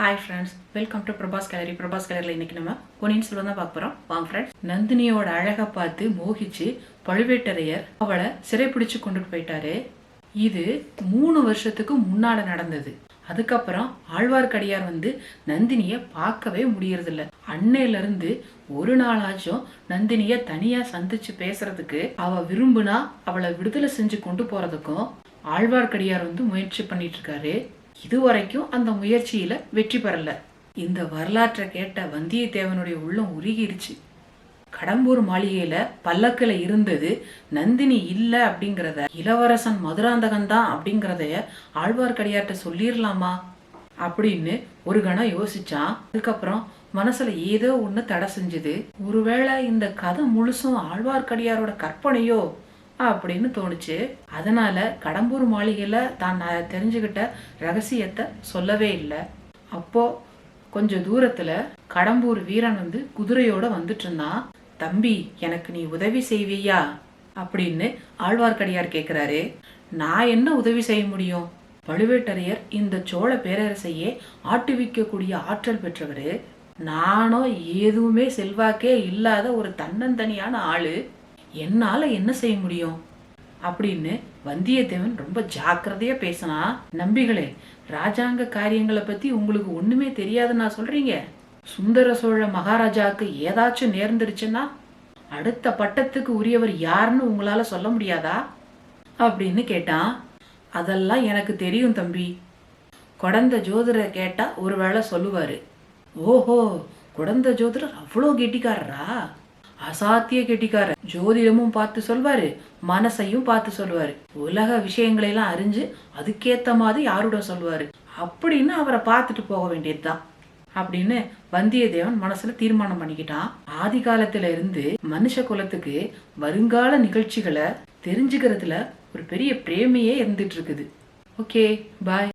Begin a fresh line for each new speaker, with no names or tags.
Hi friends welcome to Prabhas gallery Prabhas கேலரியில் இன்னைக்கு நம்ம பொன்னியின் செல்வன் தான் பார்க்க போகிறோம் வாங்க ஃப்ரெண்ட்ஸ் நந்தினியோட அழகை பார்த்து மோகிச்சு பழுவேட்டரையர் அவளை சிறைப்பிடிச்சு கொண்டுட்டு போயிட்டாரு. இது மூணு வருஷத்துக்கு முன்னால நடந்தது. அதுக்கப்புறம் ஆழ்வார்க்கடியார் வந்து நந்தினியை பார்க்கவே முடியறதில்ல. அன்னையிலிருந்து ஒரு நாளாச்சும் நந்தினியை தனியாக சந்திச்சு பேசுறதுக்கு அவள் விரும்புனா அவளை விடுதலை செஞ்சு கொண்டு போறதுக்கும் ஆழ்வார்க்கடியார் வந்து முயற்சி பண்ணிட்டு இருக்காரு. இதுவரைக்கும் அந்த முயற்சியில வெற்றி பெறல. இந்த வரலாற்றை கேட்ட வந்தியத்தேவனுடைய உள்ளம் உருகிருச்சு. கடம்பூர் மாளிகையில பல்லக்கில் இருந்தது நந்தினி இல்ல அப்படிங்கிறத இளவரசன் மதுராந்தகன் தான் அப்படிங்கிறதைய ஆழ்வார்க்கடியார்ட்ட சொல்லிடலாமா அப்படின்னு ஒரு கணம் யோசிச்சான். அதுக்கப்புறம் மனசுல ஏதோ ஒன்று தடை செஞ்சுது. ஒருவேளை இந்த கதை முழுசும் ஆழ்வார்க்கடியாரோட கற்பனையோ அப்படின்னு தோணுச்சு. அதனால கடம்பூர் மாளிகையில தான் நான் தெரிஞ்சுக்கிட்ட ரகசியத்தை சொல்லவே இல்லை. அப்போ கொஞ்சம் தூரத்துல கடம்பூர் வீரன் வந்து குதிரையோட வந்துட்டு இருந்தான் தம்பி எனக்கு நீ உதவி செய்வியா? அப்படின்னு ஆழ்வார்க்கடியார் கேட்குறாரு நான் என்ன உதவி செய்ய முடியும்? பழுவேட்டரையர் இந்த சோழ பேரரசையே ஆட்டுவிக்கக்கூடிய ஆற்றல் பெற்றவர். நானோ எதுவுமே செல்வாக்கே இல்லாத ஒரு தன்னந்தனியான ஆளு. என்னால என்ன செய்ய முடியும்? அப்படின்னு வந்தியத்தேவன் ரொம்ப ஜாக்கிரதையா பேசினா நம்பிகளே ராஜாங்க காரியங்களை பத்தி உங்களுக்கு ஒண்ணுமே தெரியாதுன்னா சொல்றீங்க? சுந்தர சோழ மகாராஜாவுக்கு ஏதாச்சும் நேர்ந்துருச்சுன்னா அடுத்த பட்டத்துக்கு உரியவர் யாருன்னு உங்களால சொல்ல முடியாதா? அப்படின்னு கேட்டான். அதெல்லாம் எனக்கு தெரியும் தம்பி. குடந்த ஜோதிடர் கேட்டா ஒருவேளை சொல்லுவாரு. ஓஹோ குடந்த ஜோதிடர் அவ்வளோ கெட்டிக்காரரா? அசாத்திய கெட்டிக்காரர். ஜோதிடமும் பார்த்து சொல்வாரு மனசையும் பார்த்து சொல்லுவாரு உலக விஷயங்களை எல்லாம் அறிஞ்சு அதுக்கேத்த மாதிரி யாரோட சொல்லுவாரு அப்படின்னு அவரை பார்த்துட்டு போக வேண்டியதுதான். அப்படின்னு வந்தியத்தேவன் மனசுல தீர்மானம் பண்ணிக்கிட்டான். ஆதி காலத்துல இருந்து மனுஷ குலத்துக்கு வருங்கால நிகழ்ச்சிகளை தெரிஞ்சுக்கிறதுல ஒரு பெரிய பிரேமையே இருந்துட்டு இருக்குது. Okay bye